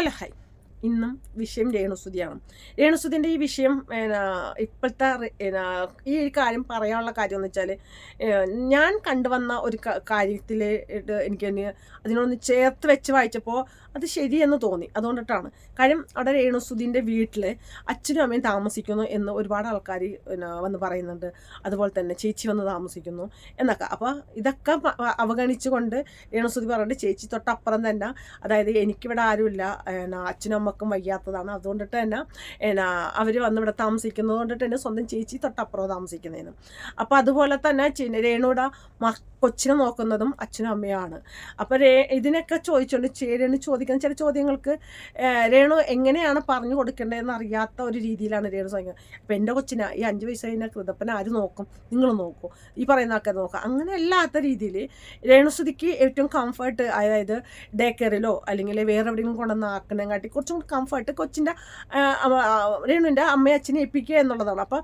Helge. ഇന്നും വിഷയം രേണുസുതിയാണ്. രേണുസുതിന്റെ ഈ വിഷയം ഇപ്പോഴത്തെ ഈ ഒരു കാര്യം പറയാനുള്ള കാര്യം എന്ന് വെച്ചാൽ ഞാൻ കണ്ടുവന്ന ഒരു കാര്യത്തിൽ എനിക്ക് തന്നെ അതിനൊന്ന് ചേർത്ത് വെച്ച് വായിച്ചപ്പോൾ അത് ശരിയെന്ന് തോന്നി. അതുകൊണ്ടിട്ടാണ്. കാര്യം അവിടെ രേണുസുതിന്റെ വീട്ടിൽ അച്ഛനും അമ്മയും താമസിക്കുന്നു എന്ന് ഒരുപാട് ആൾക്കാർ വന്ന് പറയുന്നുണ്ട്. അതുപോലെ തന്നെ ചേച്ചി വന്ന് താമസിക്കുന്നു എന്നൊക്കെ. അപ്പോൾ ഇതൊക്കെ അവഗണിച്ചുകൊണ്ട് രേണുസുതി പറഞ്ഞിട്ട് ചേച്ചി തൊട്ടപ്പുറം തന്നെ അതായത് എനിക്കിവിടെ ആരുമില്ല അച്ഛനും അച്ഛനും അമ്മക്കും വയ്യാത്തതാണ്. അതുകൊണ്ടിട്ട് തന്നെ എന്നാ അവർ വന്ന് ഇവിടെ താമസിക്കുന്നത് കൊണ്ടിട്ട് തന്നെ സ്വന്തം ചേച്ചി തൊട്ടപ്പുറം താമസിക്കുന്നതിന് അപ്പോൾ അതുപോലെ തന്നെ മ കൊച്ചിനെ നോക്കുന്നതും അച്ഛനും അമ്മയാണ് അപ്പോൾ രേ ഇതിനൊക്കെ ചോദിച്ചുകൊണ്ട് രേണു ചോദിക്കുന്ന ചില ചോദ്യങ്ങൾക്ക് രേണു എങ്ങനെയാണ് പറഞ്ഞു കൊടുക്കേണ്ടതെന്ന് അറിയാത്ത ഒരു രീതിയിലാണ് രേണു ചോദിക്കുന്നത്. അപ്പോൾ എന്റെ കൊച്ചിനെ ഈ അഞ്ച് വയസ്സ് കഴിഞ്ഞ കൃതപ്പനെ ആര് നോക്കും? നിങ്ങൾ നോക്കൂ. ഈ പറയുന്ന ആൾക്കാർ നോക്കാം. അങ്ങനെ അല്ലാത്ത രീതിയിൽ രേണുസ്തുതിക്ക് ഏറ്റവും കംഫർട്ട് അതായത് ഡേ കെയറിലോ അല്ലെങ്കിൽ വേറെ എവിടെയെങ്കിലും കൊണ്ടുവന്ന് ആക്കണേക്കാട്ടി കുറച്ചും കംഫർട്ട് കൊച്ചിന്റെ രേണുവിന്റെ അമ്മയെ അച്ഛനെ ഏൽപ്പിക്കുക എന്നുള്ളതാണ്. അപ്പോൾ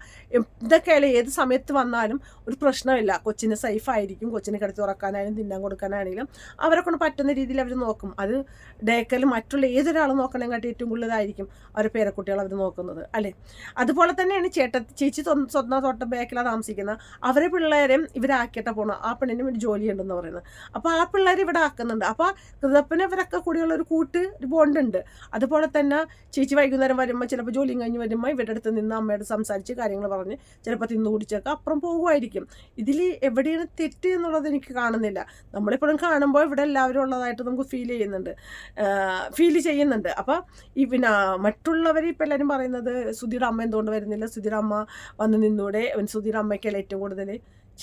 ഇതൊക്കെയായാലും ഏത് സമയത്ത് വന്നാലും ഒരു പ്രശ്നമില്ല. കൊച്ചിന് സേഫായിരിക്കും കൊച്ചിനെ കിടത്തി ഉറക്കാനായാലും തിന്നാൻ കൊടുക്കാനാണെങ്കിലും അവരെ കൊണ്ട് പറ്റുന്ന രീതിയിൽ അവർ നോക്കും. അത് ഡേക്കൽ മറ്റുള്ള ഏതൊരാൾ നോക്കണേ കാട്ടി ഏറ്റവും കൂടുതലായിരിക്കും അവരെ പേരക്കുട്ടികൾ അവർ നോക്കുന്നത് അല്ലേ? അതുപോലെ തന്നെയാണ് ചേട്ട ചേച്ചി സ്വ- സ്വന്തം തോട്ടം ബാക്കിലാണ് താമസിക്കുന്നത്. അവരെ പിള്ളേരെയും ഇവരാക്കിയിട്ടാ പോകണം ആ പെണ്ണിനും ഒരു ജോലിയുണ്ടെന്ന് പറയുന്നത്. അപ്പോൾ ആ പിള്ളേർ ഇവിടെ ആക്കുന്നുണ്ട്. അപ്പോൾ കൃതപ്പന് ഇവരൊക്കെ കൂടിയുള്ള ഒരു കൂട്ട് ഒരു ബോണ്ടുണ്ട് അതുപോലെ തന്നെ ചേച്ചി വൈകുന്നേരം വരുമ്പോൾ ചിലപ്പോൾ ജോലിയും കഴിഞ്ഞ് വരുമ്പോൾ ഇവരുടെ അടുത്ത് നിന്ന് അമ്മയോട് സംസാരിച്ച് കാര്യങ്ങൾ പറഞ്ഞ് ചിലപ്പോൾ തിന്നു കുടിച്ചൊക്കെ. അപ്പുറം പോകുമായിരിക്കും. ഇതിൽ എവിടെയാണ് തെറ്റ് എന്നുള്ളത് എനിക്ക് കാണുന്നില്ല. നമ്മളിപ്പോഴും കാണുമ്പോൾ ഇവിടെ എല്ലാവരും ഉള്ളതായിട്ട് നമുക്ക് ഫീൽ ചെയ്യുന്നുണ്ട്. ഫീൽ ചെയ്യുന്നുണ്ട്. അപ്പോൾ ഈ പിന്നെ മറ്റുള്ളവർ ഇപ്പം എല്ലാവരും പറയുന്നത് സുധിയുടെ അമ്മ എന്തുകൊണ്ട് വരുന്നില്ല? സുധിയുടെ അമ്മ വന്ന് നിന്നൂടെ? സുധിയുടെ അമ്മയ്ക്കല്ല ഏറ്റവും കൂടുതൽ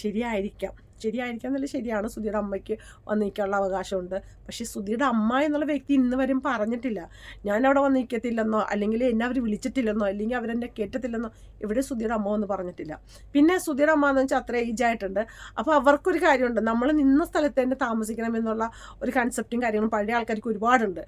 ശരിയായിരിക്കാം. ശരിയായിരിക്കാം എന്നല്ല ശരിയാണ് സുധിയുടെ അമ്മയ്ക്ക് വന്നിരിക്കാനുള്ള അവകാശമുണ്ട്. പക്ഷേ സുധിയുടെ അമ്മ എന്നുള്ള വ്യക്തി ഇന്ന് വരും പറഞ്ഞിട്ടില്ല. ഞാൻ അവിടെ വന്നിരിക്കത്തില്ലെന്നോ അല്ലെങ്കിൽ എന്നെ അവർ വിളിച്ചിട്ടില്ലെന്നോ അല്ലെങ്കിൽ അവരെന്നെ കേട്ടത്തില്ലെന്നോ ഇവിടെ സുധിയുടെ അമ്മ എന്ന് പറഞ്ഞിട്ടില്ല. പിന്നെ സുധിയുടെ അമ്മ എന്ന് വെച്ചാൽ അത്ര ഏജ് ആയിട്ടുണ്ട്. അപ്പോൾ അവർക്കൊരു കാര്യമുണ്ട്. നമ്മൾ നിന്ന സ്ഥലത്ത് തന്നെ താമസിക്കണം എന്നുള്ള ഒരു കൺസെപ്റ്റും കാര്യങ്ങളും പഴയ ആൾക്കാർക്ക് ഒരുപാടുണ്ട്.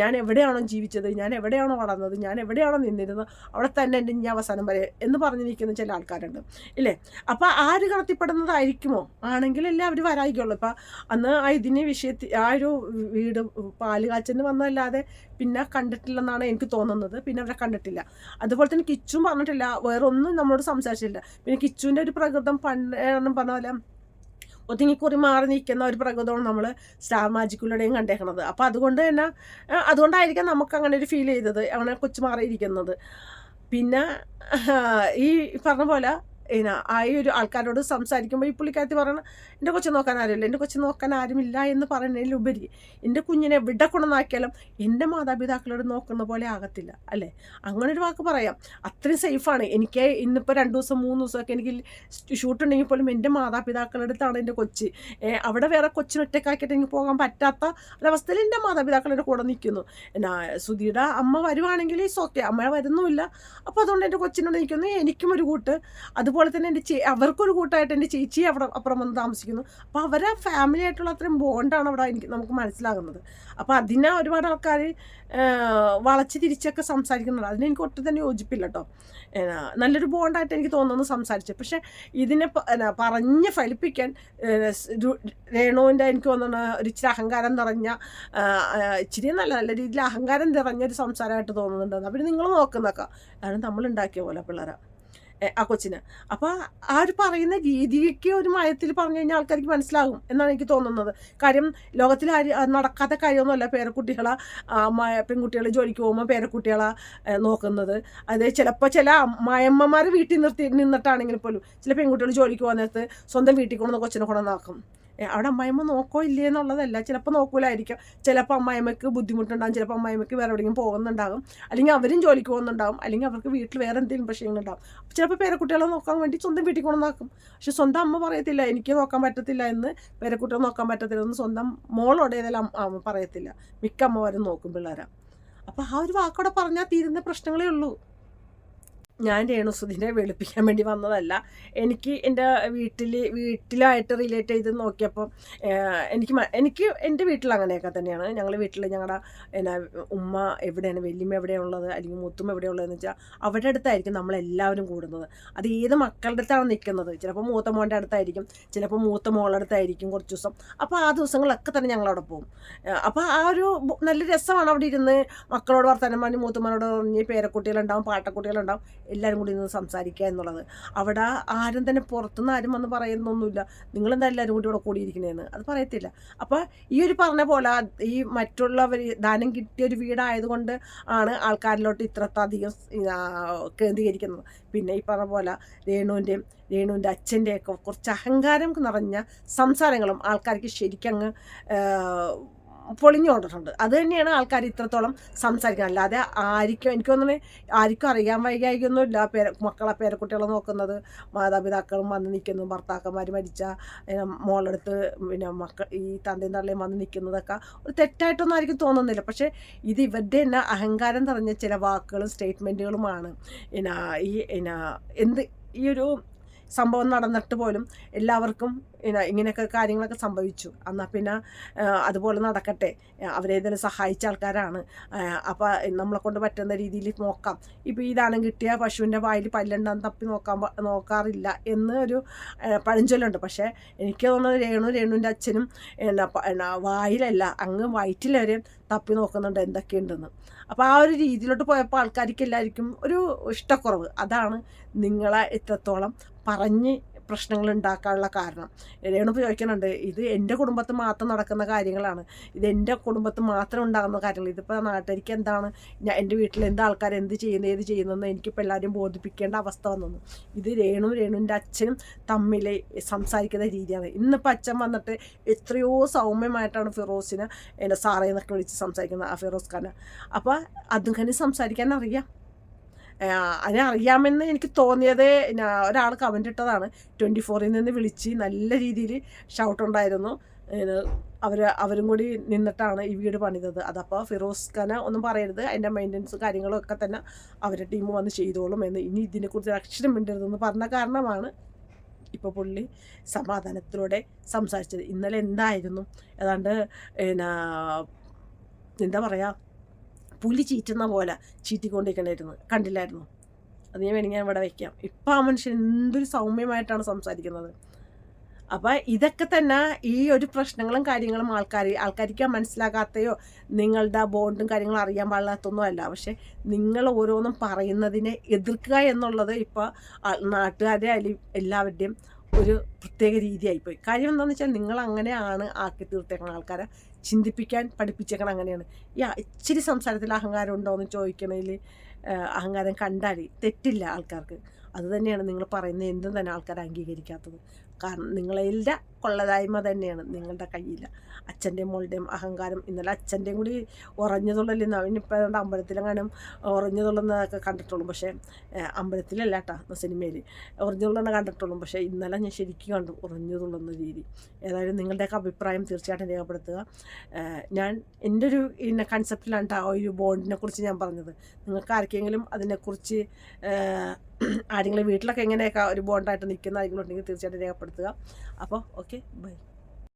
ഞാൻ എവിടെയാണോ ജീവിച്ചത് ഞാൻ എവിടെയാണോ വളർന്നത് ഞാൻ എവിടെയാണോ നിന്നിരുന്നത് അവിടെ തന്നെ എന്റെ ഇനി അവസാനം വരെ എന്ന് പറഞ്ഞു നിൽക്കുന്ന ചില ആൾക്കാരുണ്ട്. ഇല്ലേ? അപ്പോൾ ആര് കടത്തിപ്പെടുന്നതായിരിക്കുമോ? ആണെങ്കിലല്ലേ അവർ വരായിക്കുള്ളൂ. ഇപ്പം അന്ന് ആ ഇതിന് വിഷയത്തിൽ ആ ഒരു വീട് പാൽ കാച്ചന് വന്നതല്ലാതെ പിന്നെ കണ്ടിട്ടില്ലെന്നാണ് എനിക്ക് തോന്നുന്നത്. പിന്നെ അവരെ കണ്ടിട്ടില്ല. അതുപോലെ തന്നെ കിച്ചും പറഞ്ഞിട്ടില്ല. വേറെ ഒന്നും നമ്മളോട് സംസാരിച്ചില്ല പിന്നെ കിച്ചുവിന്റെ ഒരു പ്രകൃതം പണ്ട് പറഞ്ഞ പോലെ ഒതുങ്ങിക്കുറി മാറി നിൽക്കുന്ന ഒരു പ്രകൃതമാണ് നമ്മൾ സ്റ്റാർ മാജിക്കിലൂടെയും കണ്ടേക്കണത്. അപ്പോൾ അതുകൊണ്ട് തന്നെ അതുകൊണ്ടായിരിക്കാം നമുക്ക് അങ്ങനെ ഒരു ഫീൽ ചെയ്തത്. അങ്ങനെ കൊച്ചു മാറിയിരിക്കുന്നത്. പിന്നെ ഈ പറഞ്ഞ പോലെ പിന്നെ ആ ഒരു ആൾക്കാരോട് സംസാരിക്കുമ്പോൾ ഈ പുള്ളിക്കാരത്തി പറയണം എന്റെ കൊച്ചു നോക്കാൻ ആരുമില്ല എന്റെ കൊച്ചു നോക്കാൻ ആരുമില്ല എന്ന് പറയുന്നതിലുപരി എന്റെ കുഞ്ഞിനെ എവിടെ കൊണ്ടുവന്നാക്കിയാലും എന്റെ മാതാപിതാക്കളോട് നോക്കുന്ന പോലെ ആകത്തില്ല അല്ലേ? അങ്ങനെ ഒരു വാക്ക് പറയാം. അത്രയും സേഫാണ് എനിക്ക് ഇന്നിപ്പോൾ രണ്ട് ദിവസം മൂന്ന് ദിവസമൊക്കെ എനിക്ക് ഷൂട്ട് ഉണ്ടെങ്കിൽ പോലും എന്റെ മാതാപിതാക്കളുടെ അടുത്താണ് എന്റെ കൊച്ച്. അവിടെ വേറെ കൊച്ചിന് ഒറ്റക്കാക്കിയിട്ട് എനിക്ക് പോകാൻ പറ്റാത്ത ഒരവസ്ഥയിൽ എന്റെ മാതാപിതാക്കളുടെ കൂടെ നിൽക്കുന്നു. എന്നാ സുധിയുടെ അമ്മ വരുവാണെങ്കിൽ ഓക്കെ അമ്മ വരുന്നുമില്ല. അപ്പോൾ അതുകൊണ്ട് എന്റെ കൊച്ചിനോട് നിൽക്കുന്നു എനിക്കും ഒരു കൂട്ട്. അതുപോലെ തന്നെ എന്റെ ചേ അവർക്കൊരു കൂട്ടായിട്ട് എന്റെ ചേച്ചി അവിടെ അപ്പുറം വന്ന് താമസിക്കുന്നു. അപ്പോൾ അവരെ ഫാമിലി ആയിട്ടുള്ള അത്രയും ബോണ്ടാണ് അവിടെ എനിക്ക് നമുക്ക് മനസ്സിലാകുന്നത്. അപ്പോൾ അതിനെ ഒരുപാട് ആൾക്കാർ വളച്ച് തിരിച്ചൊക്കെ സംസാരിക്കുന്നുണ്ട്. അതിന് എനിക്ക് ഒട്ടും തന്നെ യോജിപ്പില്ല കേട്ടോ നല്ലൊരു ബോണ്ടായിട്ട് എനിക്ക് തോന്നുന്നു സംസാരിച്ചു. പക്ഷേ ഇതിനെ പറഞ്ഞ് ഫലിപ്പിക്കാൻ രേണുവിന്റെ എനിക്ക് തോന്നുന്ന ഒരു ഇച്ചിരി അഹങ്കാരം നിറഞ്ഞ ഇച്ചിരി നല്ല നല്ല രീതിയിൽ അഹങ്കാരം നിറഞ്ഞൊരു സംസാരമായിട്ട് തോന്നുന്നുണ്ടെന്ന്. അവർ നിങ്ങൾ നോക്കുന്നൊക്കെ. അതാണ് നമ്മൾ ഉണ്ടാക്കിയ പോലെ പിള്ളേരെ. ഏ, ആ കൊച്ചിന്. അപ്പോൾ ആ ഒരു പറയുന്ന രീതിക്ക് ഒരു മയത്തിൽ പറഞ്ഞു കഴിഞ്ഞാൽ ആൾക്കാർക്ക് മനസ്സിലാകും എന്നാണ് എനിക്ക് തോന്നുന്നത്. കാര്യം ലോകത്തിൽ നടക്കാത്ത കാര്യമൊന്നുമല്ല പേരക്കുട്ടികളെ പെൺകുട്ടികൾ ജോലിക്ക് പോകുമ്പോൾ പേരക്കുട്ടികളെ നോക്കുന്നത്. അത് ചിലപ്പോൾ ചില മായമ്മമാർ വീട്ടിൽ നിർത്തി നിന്നിട്ടാണെങ്കിൽ പോലും ചില പെൺകുട്ടികൾ ജോലിക്ക് പോകുന്ന സ്വന്തം വീട്ടിൽ കൊണ്ടുവന്ന് കൊച്ചിനെ കൊണ്ടുവന്നാക്കും അവിടെ അമ്മായിമ്മ നോക്കോ ഇല്ലേ എന്നുള്ളതല്ല. ചിലപ്പോൾ നോക്കൂലായിരിക്കും. ചിലപ്പോൾ അമ്മായിമ്മക്ക് ബുദ്ധിമുട്ടുണ്ടാകും ചിലപ്പോൾ അമ്മായിമ്മക്ക് വേറെ എവിടെയെങ്കിലും പോകുന്നുണ്ടാകും അല്ലെങ്കിൽ അവരും ജോലിക്ക് പോകുന്നുണ്ടാകും അല്ലെങ്കിൽ അവർക്ക് വീട്ടിൽ വേറെ എന്തെങ്കിലും പ്രശ്നങ്ങളുണ്ടാകും ചിലപ്പോൾ പേരക്കുട്ടികളെ നോക്കാൻ വേണ്ടി സ്വന്തം വീട്ടിൽ കൊണ്ടുവന്നാക്കും പക്ഷെ സ്വന്തം അമ്മ പറയത്തില്ല എനിക്ക് നോക്കാൻ പറ്റത്തില്ല എന്ന് പേരക്കുട്ടികളെ നോക്കാൻ പറ്റത്തില്ല എന്ന് സ്വന്തം മോളോടെ ഏതായാലും അമ്മ പറയത്തില്ല. മിക്ക അമ്മമാരും നോക്കും പിള്ളേരെ. അപ്പോൾ ആ ഒരു വാക്കോടെ പറഞ്ഞാൽ തീരുന്ന പ്രശ്നങ്ങളേ ഉള്ളൂ. ഞാൻ രേണുസുദിനെ വെളുപ്പിക്കാൻ വേണ്ടി വന്നതല്ല. എനിക്ക് എന്റെ വീട്ടിൽ വീട്ടിലായിട്ട് റിലേറ്റ് ചെയ്ത് നോക്കിയപ്പോൾ എനിക്ക് എനിക്ക് എന്റെ വീട്ടിൽ അങ്ങനെയൊക്കെ തന്നെയാണ്. ഞങ്ങൾ വീട്ടിൽ ഞങ്ങളുടെ എന്നാ ഉമ്മ എവിടെയാണ് വലിയമ്മ എവിടെയുള്ളത് അല്ലെങ്കിൽ മുത്തുമ്മ എവിടെയുള്ളതെന്ന് വെച്ചാൽ അവരുടെ അടുത്തായിരിക്കും നമ്മളെല്ലാവരും കൂടുന്നത്. അത് ഏത് മക്കളുടെ അടുത്താണ് നിൽക്കുന്നത് ചിലപ്പോൾ മൂത്ത മോന്റെ അടുത്തായിരിക്കും ചിലപ്പോൾ മൂത്ത മോളുടെ അടുത്തായിരിക്കും കുറച്ച് ദിവസം. അപ്പോൾ ആ ദിവസങ്ങളൊക്കെ തന്നെ ഞങ്ങളവിടെ പോകും. അപ്പോൾ ആ ഒരു നല്ല രസമാണ് അവിടെ ഇരുന്ന് മക്കളോട് വർത്തമാനം പറഞ്ഞ് മൂത്തമ്മനോട് പറഞ്ഞ് പേരക്കുട്ടികളുണ്ടാവും പാട്ടക്കുട്ടികളുണ്ടാവും എല്ലാവരും കൂടി നിന്ന് സംസാരിക്കുക എന്നുള്ളത്. അവിടെ ആരും തന്നെ പുറത്തുനിന്ന് ആരും വന്ന് പറയുന്നൊന്നുമില്ല. നിങ്ങളെന്താ എല്ലാവരും കൂടി ഇവിടെ കൂടിയിരിക്കണേന്ന് അത് പറയത്തില്ല. അപ്പോൾ ഈ ഒരു പറഞ്ഞ പോലെ ഈ മറ്റുള്ളവർ ദാനം കിട്ടിയ ഒരു വീടായതുകൊണ്ട് ആണ് ആൾക്കാരിലോട്ട് ഇത്രത്തധികം കേന്ദ്രീകരിക്കുന്നത്. പിന്നെ ഈ പറഞ്ഞ പോലെ രേണുവിന്റെയും രേണുവിന്റെ അച്ഛന്റെയൊക്കെ കുറച്ച് അഹങ്കാരം നിറഞ്ഞ സംസാരങ്ങളും ആൾക്കാർക്ക് ശരിക്കങ്ങ് പൊളിഞ്ഞോണ്ടിട്ടുണ്ട് അത് തന്നെയാണ് ആൾക്കാർ ഇത്രത്തോളം സംസാരിക്കുന്നത്. അല്ലാതെ ആർക്കും എനിക്ക് തോന്നുന്നത് ആർക്കും അറിയാൻ വൈകായിക്കൊന്നുമില്ല പേര മക്കളെ പേരക്കുട്ടികളെ നോക്കുന്നത്. മാതാപിതാക്കളും വന്ന് നിൽക്കുന്നു. ഭർത്താക്കന്മാർ മരിച്ച മോളെടുത്ത് പിന്നെ മക്കൾ ഈ തന്തയും തള്ളയും വന്ന് നിൽക്കുന്നതൊക്കെ ഒരു തെറ്റായിട്ടൊന്നും ആയിരിക്കും തോന്നുന്നില്ല. പക്ഷേ ഇത് ഇവരുടെ തന്നെ അഹങ്കാരം നിറഞ്ഞ ചില വാക്കുകളും സ്റ്റേറ്റ്മെന്റുകളുമാണ് പിന്നെ ഈ പിന്നെ എന്ത് ഈ ഒരു സംഭവം നടന്നിട്ട് പോലും എല്ലാവർക്കും ഇങ്ങനെയൊക്കെ കാര്യങ്ങളൊക്കെ സംഭവിച്ചു. എന്നാൽ പിന്നെ അതുപോലെ നടക്കട്ടെ. അവരേതെങ്കിലും സഹായിച്ച ആൾക്കാരാണ്. അപ്പോൾ നമ്മളെ കൊണ്ട് പറ്റുന്ന രീതിയിൽ നോക്കാം. ഇപ്പോൾ ഈ ദാനം കിട്ടിയ പശുവിന്റെ വായിൽ പല്ലുണ്ടാൻ തപ്പി നോക്കാൻ നോക്കാറില്ല എന്ന് ഒരു പഴഞ്ചൊല്ലുണ്ട്. പക്ഷേ എനിക്ക് തോന്നുന്നത് രേണു രേണുവിന്റെ അച്ഛനും എന്നാ വായിലല്ല അങ്ങ് വയറ്റിൽ വരെ തപ്പി നോക്കുന്നുണ്ട് എന്തൊക്കെയുണ്ടെന്ന്. അപ്പോൾ ആ ഒരു രീതിയിലോട്ട് പോയപ്പോൾ ആൾക്കാർക്ക് എല്ലാവർക്കും ഒരു ഇഷ്ടക്കുറവ്. അതാണ് നിങ്ങളെ ഇത്രത്തോളം പറഞ്ഞ് പ്രശ്നങ്ങൾ ഉണ്ടാക്കാനുള്ള കാരണം. രേണു ചോദിക്കുന്നുണ്ട് ഇത് എന്റെ കുടുംബത്തിൽ മാത്രം നടക്കുന്ന കാര്യങ്ങളാണ്. ഇത് എന്റെ കുടുംബത്തിൽ മാത്രം ഉണ്ടാകുന്ന കാര്യങ്ങൾ. ഇതിപ്പോൾ നാട്ടുകാർക്ക് എന്താണ്? ഞാൻ എന്റെ വീട്ടിൽ എന്ത് ആൾക്കാർ എന്ത് ചെയ്യുന്നത് ഏത് ചെയ്യുന്നതെന്ന് എനിക്കിപ്പോൾ എല്ലാവരും ബോധിപ്പിക്കേണ്ട അവസ്ഥ വന്നു. ഇത് രേണു രേണുവിന്റെ അച്ഛനും തമ്മിൽ സംസാരിക്കുന്ന രീതിയാണ്. ഇന്നിപ്പോൾ അച്ഛൻ വന്നിട്ട് എത്രയോ സൗമ്യമായിട്ടാണ് ഫിറോസിനെ എന്റെ സാറേ എന്നൊക്കെ വിളിച്ച് സംസാരിക്കുന്നത് ആ ഫിറോസ് ഖാനെ. അപ്പോൾ അതും സംസാരിക്കാൻ അറിയാം. ആഹ് അതിനെ അറിയാമെന്ന് എനിക്ക് തോന്നിയത് ഒരാൾ കമന്റ് ഇട്ടതാണ്. ട്വന്റി ഫോറിൽ നിന്ന് വിളിച്ച് നല്ല രീതിയിൽ ഷൗട്ട് ഉണ്ടായിരുന്നു. അവർ അവരും കൂടി നിന്നിട്ടാണ് ഈ വീട് പണിതത്. അതപ്പോൾ ഫിറോസ് ഖാന ഒന്നും പറയരുത്. അതിന്റെ മെയിന്റനൻസ് കാര്യങ്ങളൊക്കെ തന്നെ അവരുടെ ടീം വന്ന് ചെയ്തോളും എന്ന്. ഇനി ഇതിനെക്കുറിച്ച് അക്ഷരം മിണ്ടരുതെന്ന് പറഞ്ഞ കാരണമാണ് ഇപ്പോൾ പുള്ളി സമാധാനത്തിലൂടെ സംസാരിച്ചത്. ഇന്നലെ എന്തായിരുന്നു? ഏതാണ്ട് എന്നാ എന്താ പറയുക പുലി ചീറ്റുന്ന പോലെ ചീറ്റിക്കൊണ്ടിരിക്കണമായിരുന്നു കണ്ടില്ലായിരുന്നു. അത് ഞാൻ വേണമെങ്കിൽ ഞാൻ ഇവിടെ വയ്ക്കാം ഇപ്പം ആ മനുഷ്യൻ എന്തൊരു സൗമ്യമായിട്ടാണ് സംസാരിക്കുന്നത്. അപ്പോൾ ഇതൊക്കെ തന്നെ ഈ ഒരു പ്രശ്നങ്ങളും കാര്യങ്ങളും ആൾക്കാർ ആൾക്കാർക്ക് മനസ്സിലാകാത്തയോ നിങ്ങളുടെ ബോണ്ടും കാര്യങ്ങളും അറിയാൻ പാടില്ലാത്തൊന്നും അല്ല. പക്ഷേ നിങ്ങൾ ഓരോന്നും പറയുന്നതിനെ എതിർക്കുക എന്നുള്ളത് ഇപ്പോൾ നാട്ടുകാരെ എല്ലാവരുടെയും ഒരു പ്രത്യേക രീതിയായിപ്പോയി. കാര്യം എന്താണെന്ന് വെച്ചാൽ നിങ്ങൾ അങ്ങനെയാണ് ആക്കി തീർത്തേക്കുന്ന ആൾക്കാരെ ചിന്തിപ്പിക്കാൻ പഠിപ്പിച്ചേക്കണം അങ്ങനെയാണ്. ഈ ഇച്ചിരി സംസാരത്തിൽ അഹങ്കാരം ഉണ്ടോ എന്ന് ചോദിക്കണതിൽ അഹങ്കാരം കണ്ടാൽ തെറ്റില്ല ആൾക്കാർക്ക്. അതുതന്നെയാണ് നിങ്ങൾ പറയുന്നത് എന്തും തന്നെ ആൾക്കാർ അംഗീകരിക്കാത്തത്. കാരണം നിങ്ങളുടെ കൊള്ളതായ്മ തന്നെയാണ് നിങ്ങളുടെ കയ്യിൽ അച്ഛന്റെയും മോളുടെയും അഹങ്കാരം ഇന്നലെ അച്ഛന്റെയും കൂടി ഉറഞ്ഞതുള്ളല്ലേ അവനിപ്പോൾ അമ്പലത്തിലെങ്ങാനും ഉറഞ്ഞതുള്ളതൊക്കെ കണ്ടിട്ടുള്ളൂ. പക്ഷേ അമ്പലത്തിലല്ല കേട്ടോ സിനിമയിൽ ഉറഞ്ഞതുള്ളതെന്ന് കണ്ടിട്ടുള്ളൂ. പക്ഷേ ഇന്നലെ ഞാൻ ശരിക്കും കണ്ടു ഉറഞ്ഞതുള്ളുന്ന രീതി. ഏതായാലും നിങ്ങളുടെയൊക്കെ അഭിപ്രായം തീർച്ചയായിട്ടും രേഖപ്പെടുത്തുക. ഞാൻ എന്റെ ഒരു ഇന്ന കൺസെപ്റ്റിലാണ് കേട്ടോ ഒരു ബോണ്ടിനെ കുറിച്ച് ഞാൻ പറഞ്ഞത്. നിങ്ങൾക്ക് ആർക്കെങ്കിലും അതിനെക്കുറിച്ച് ആരെങ്കിലും വീട്ടിലൊക്കെ എങ്ങനെയൊക്കെ ഒരു ബോണ്ടായിട്ട് നിൽക്കുന്ന ആരെങ്കിലും ഉണ്ടെങ്കിൽ തീർച്ചയായിട്ടും രേഖപ്പെടുത്തുക. അപ്പോൾ ഓക്കെ. que bye.